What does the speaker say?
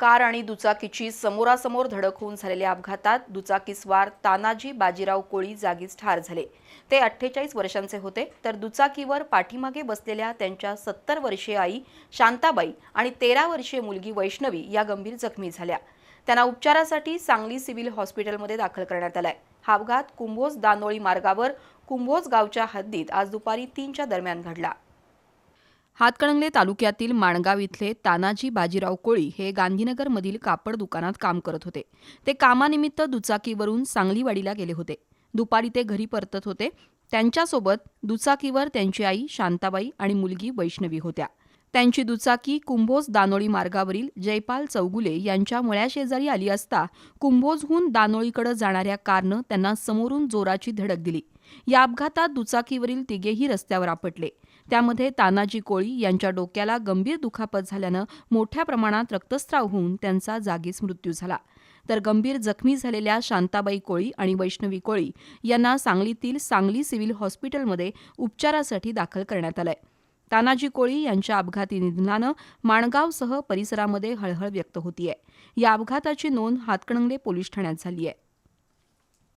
Car आणि दुचाकीची समोरासमोर धडक होऊन झालेल्या अपघातात दुचाकीस्वार तानाजी बाजीराव कोळी जागीच ठार झाले. ते अठ्ठेचाळीस वर्षांचे होते. तर दुचाकीवर पाठीमागे बसलेल्या त्यांच्या सत्तर वर्षीय आई शांताबाई आणि तेरा वर्षीय मुलगी वैष्णवी या गंभीर जखमी झाल्या. त्यांना उपचारासाठी सांगली सिव्हिल हॉस्पिटलमध्ये दाखल करण्यात आलाय. हा अपघात कुंभोज दानोळी मार्गावर कुंभोज गावच्या हद्दीत आज दुपारी तीनच्या दरम्यान घडला. हातकणंगले तालुक्यातील माणगाव इथले तानाजी बाजीराव कोळी हे गांधीनगरमधील कापड दुकानात काम करत होते. ते कामानिमित्त दुचाकीवरून सांगलीवाडीला गेले होते. दुपारी ते घरी परतत होते. त्यांच्यासोबत दुचाकीवर त्यांची आई शांताबाई आणि मुलगी वैष्णवी होत्या. त्यांची दुचाकी कुंभोज दानोळी मार्गावरील जयपाल चौगुले यांच्या मळ्याशेजारी आली असता कुंभोजहून दानोळीकडे जाणाऱ्या कारनं त्यांना समोरून जोराची धडक दिली. या अपघातात दुचाकीवरील तिघेही रस्त्यावर आपटले. त्यामध्ये तानाजी कोळी यांच्या डोक्याला गंभीर दुखापत झाल्यानं मोठ्या प्रमाणात रक्तस्राव होऊन त्यांचा जागीच मृत्यू झाला. तर गंभीर जखमी झालेल्या शांताबाई कोळी आणि वैष्णवी कोळी यांना सांगलीतील सांगली सिव्हिल हॉस्पिटलमध्ये उपचारासाठी दाखल करण्यात आलंय. तानाजी कोळी यांच्या अपघाती निधनानं माणगावसह परिसरामध्ये हळहळ व्यक्त होतीये. या अपघाताची नोंद हातकणंगले पोलीस ठाण्यात झाली आहे